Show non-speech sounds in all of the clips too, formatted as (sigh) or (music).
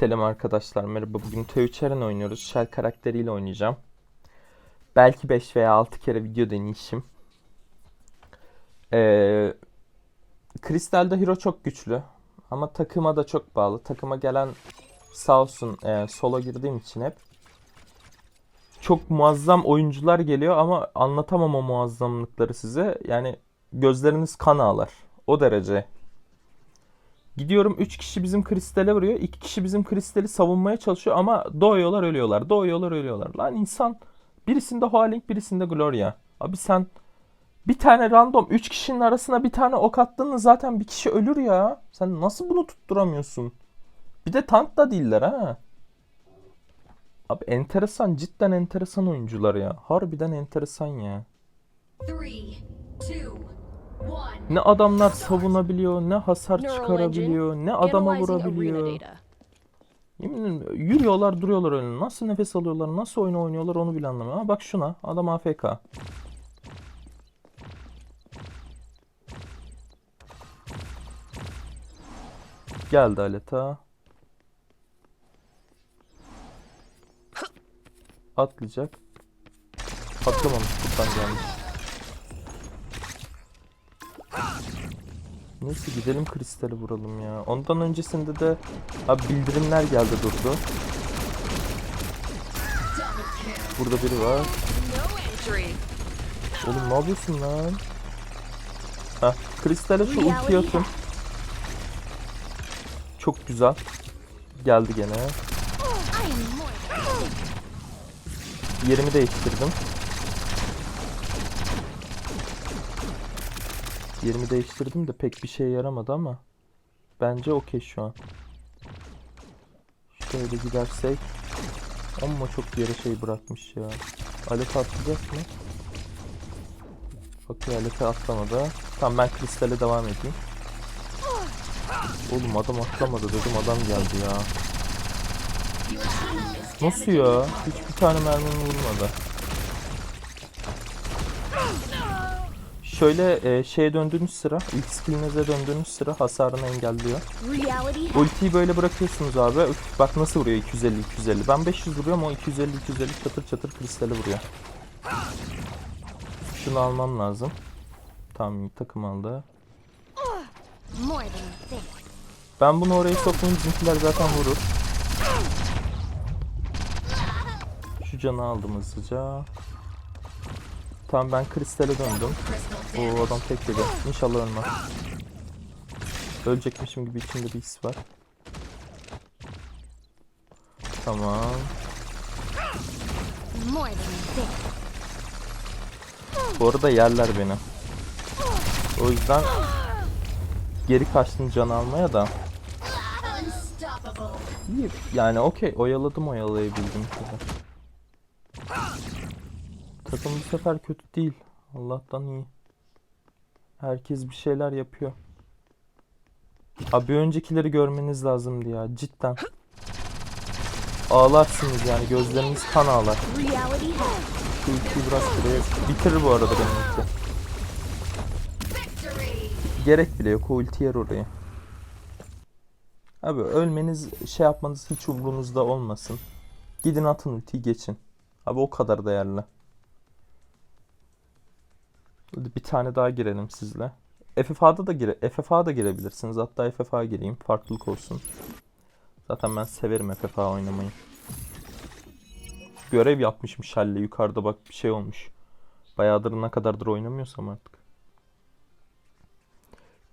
Selam arkadaşlar merhaba. Bugün T3 Eren oynuyoruz. Shell karakteriyle oynayacağım. Belki 5 veya 6 kere video deneyişim. Ee, Kristal'de hero çok güçlü Ama takıma da çok bağlı. Takıma gelen sağ olsun e, solo girdiğim için hep. Çok muazzam oyuncular geliyor ama anlatamam o muazzamlıkları size. Yani gözleriniz kan ağlar. O derece Gidiyorum 3 kişi bizim kristale vuruyor. 2 kişi bizim kristali savunmaya çalışıyor ama doğuyorlar ölüyorlar. Doğuyorlar ölüyorlar. Lan insan birisinde Hualink birisinde Gloria. Abi sen bir tane random 3 kişinin arasına bir tane ok attığında zaten bir kişi ölür ya. Sen nasıl bunu tutturamıyorsun? Bir de tank da değiller ha. Abi enteresan cidden enteresan oyuncular ya. Harbiden enteresan ya. Three, two, one. Ne adamlar savunabiliyor, ne hasar çıkarabiliyor, ne adama vurabiliyor. Yemin yürüyorlar duruyorlar öyle. Nasıl nefes alıyorlar, nasıl oyun oynuyorlar onu bile anlamıyorum. Ama bak şuna adam AFK. Geldi Aleta. Atlayacak. Atlamamış buradan gelmiş. Neyse gidelim kristali vuralım ya. Ondan öncesinde de abi bildirimler geldi durdu. Burada biri var. Oğlum ne yapıyorsun lan? Heh, kristale şu ultiyi atın. Çok güzel. Geldi gene. Yerimi değiştirdim. Yerimi değiştirdim de pek bir şeye yaramadı ama bence okey şu an. Şöyle gidersek ama çok yere şey bırakmış ya. Alef atlayacak mı? Okey Alef'e atlamadı. Tamam ben kristale devam edeyim. Oğlum adam atlamadı dedim adam geldi ya. Nasıl ya? Hiçbir tane mermim vurmadı. Şöyle e, şeye döndüğünüz sıra, ilk skillinize döndüğünüz sıra hasarını engelliyor. Ultiyi böyle bırakıyorsunuz abi. Üf, bak nasıl vuruyor 250 250. Ben 500 vuruyorum o 250 250 çatır çatır kristale vuruyor. Şunu almam lazım. Tamam takım aldı. Ben bunu oraya sokmayayım bizimkiler zaten vurur. Şu canı aldım hızlıca. Tamam ben kristale döndüm. O adam tek yedi. İnşallah ölmez. Ölecekmişim gibi içimde bir his var. Tamam. Bu arada yerler beni. O yüzden geri kaçtım can almaya da. Yani okey oyaladım oyalayabildiğim kadar. Takım bu sefer kötü değil. Allah'tan iyi. Herkes bir şeyler yapıyor. Abi öncekileri görmeniz lazımdı ya cidden. Ağlarsınız yani gözleriniz kan ağlar. Şu ultiyi biraz buraya bitirir bu arada benim. Victory. Gerek bile yok o ulti yer oraya. Abi ölmeniz şey yapmanız hiç umurunuzda olmasın. Gidin atın ultiyi geçin. Abi o kadar değerli. Hadi bir tane daha girelim sizle. FFA'da da gire FFA da girebilirsiniz. Hatta FFA gireyim. Farklılık olsun. Zaten ben severim FFA oynamayı. Görev yapmışım Shell'le yukarıda bak bir şey olmuş. Bayağıdır ne kadardır oynamıyorsam artık.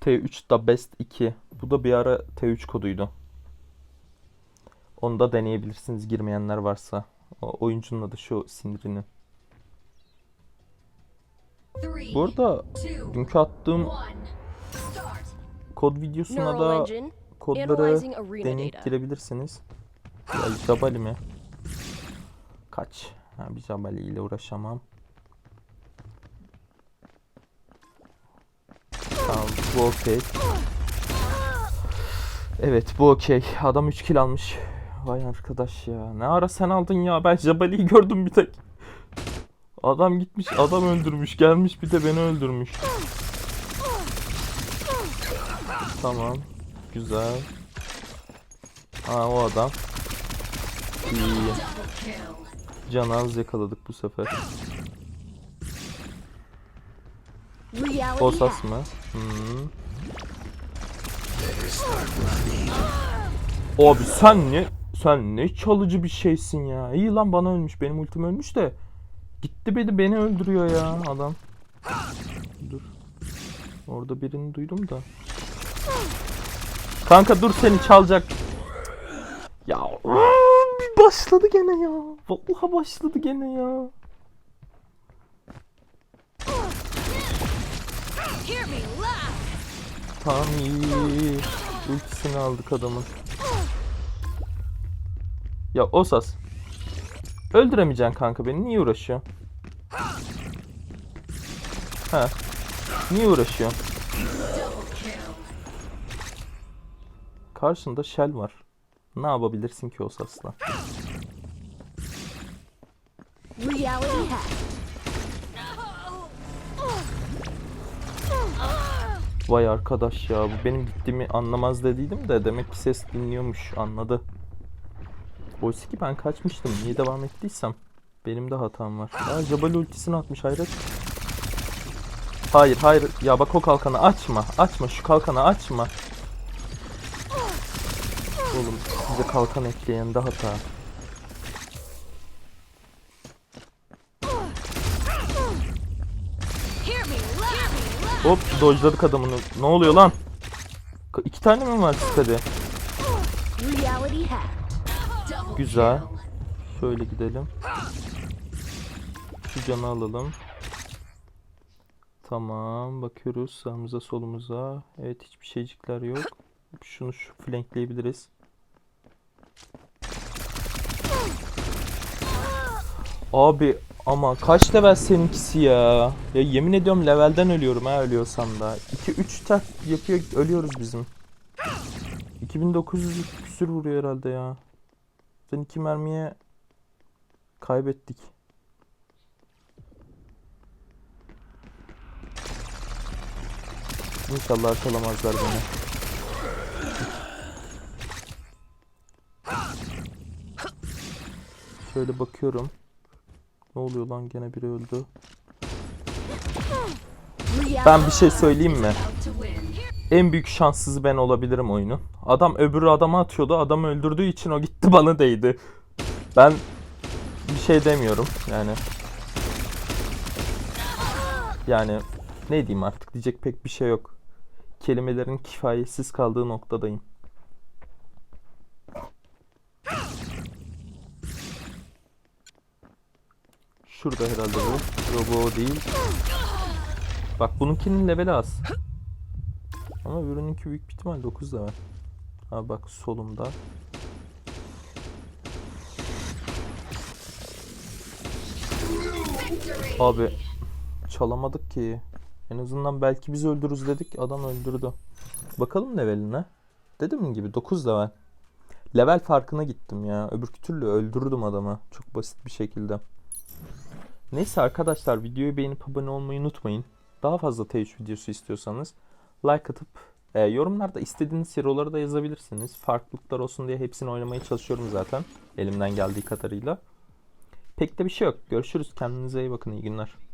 T3 da Best 2. Bu da bir ara T3 koduydu. Onu da deneyebilirsiniz girmeyenler varsa. O oyuncunun adı şu Sindri'nin. Bu arada dünkü attığım kod videosuna da kodları deneyip girebilirsiniz. Ya Jabali mi? Kaç? Ha, bir Jabali ile uğraşamam. Tamam bu okey. Evet bu okey. Adam 3 kill almış. Vay arkadaş ya. Ne ara sen aldın ya? Ben Jabali'yi gördüm bir tek. Adam gitmiş adam öldürmüş gelmiş bir de beni öldürmüş. Tamam. Güzel. Aa o adam. İyi. Can az yakaladık bu sefer. Reality Osas hack. mı? Hmm. Abi sen ne sen ne çalıcı bir şeysin ya. İyi lan bana ölmüş. Benim ultim ölmüş de. Gitti beni beni öldürüyor ya adam. Dur. Orada birini duydum da. Kanka dur seni çalacak. Ya bir başladı gene ya. Vallahi başladı gene ya. Tamam iyi. Ultisini aldık adamın. Ya Osas. Öldüremeyeceksin kanka beni. Niye uğraşıyorsun? Ha. Niye kill. Karşında Shell var. Ne yapabilirsin ki? Reality hack. Vay arkadaş ya bu benim gittiğimi anlamaz dediydim de demek ki ses dinliyormuş anladı. Oysa ki ben kaçmıştım. Niye devam ettiysem benim de hatam var. Aa Jabal ultisini atmış hayret. Hayır hayır ya bak o kalkanı açma açma şu kalkanı açma. Oğlum size kalkan ekleyen de hata. Hop dojladık adamını. Ne oluyor lan? İki tane mi var sitede? Güzel. Şöyle gidelim. Şu canı alalım. Tamam. Bakıyoruz sağımıza solumuza. Evet hiçbir şeycikler yok. Şunu şu flankleyebiliriz. Abi ama kaç level seninkisi ya? Ya yemin ediyorum levelden ölüyorum ha ölüyorsam da. 2-3 tak yapıyor ölüyoruz bizim. 2900 küsür vuruyor herhalde ya. Sen iki mermiye kaybettik. İnşallah arkalamazlar beni. Şöyle bakıyorum. Ne oluyor lan gene biri öldü. Ben bir şey söyleyeyim mi? En büyük şanssızı ben olabilirim oyunun. Adam öbürü adamı atıyordu. Adam öldürdüğü için o gitti (laughs) bana değdi. Ben bir şey demiyorum yani. Yani ne diyeyim artık diyecek pek bir şey yok. Kelimelerin kifayetsiz kaldığı noktadayım. Şurada herhalde bu. Robo değil. Bak bununkinin leveli az. Ama öbürününki büyük bir ihtimal 9 level. Ha bak solumda. Abi çalamadık ki. En azından belki biz öldürürüz dedik. Adam öldürdü. Bakalım leveline. Dediğim gibi 9 level. Level farkına gittim ya. Öbürkü türlü öldürürdüm adamı. Çok basit bir şekilde. Neyse arkadaşlar videoyu beğenip abone olmayı unutmayın. Daha fazla T3 videosu istiyorsanız like atıp e, yorumlarda istediğiniz hero'ları da yazabilirsiniz. Farklılıklar olsun diye hepsini oynamaya çalışıyorum zaten. Elimden geldiği kadarıyla. Pek de bir şey yok. Görüşürüz. Kendinize iyi bakın. İyi günler.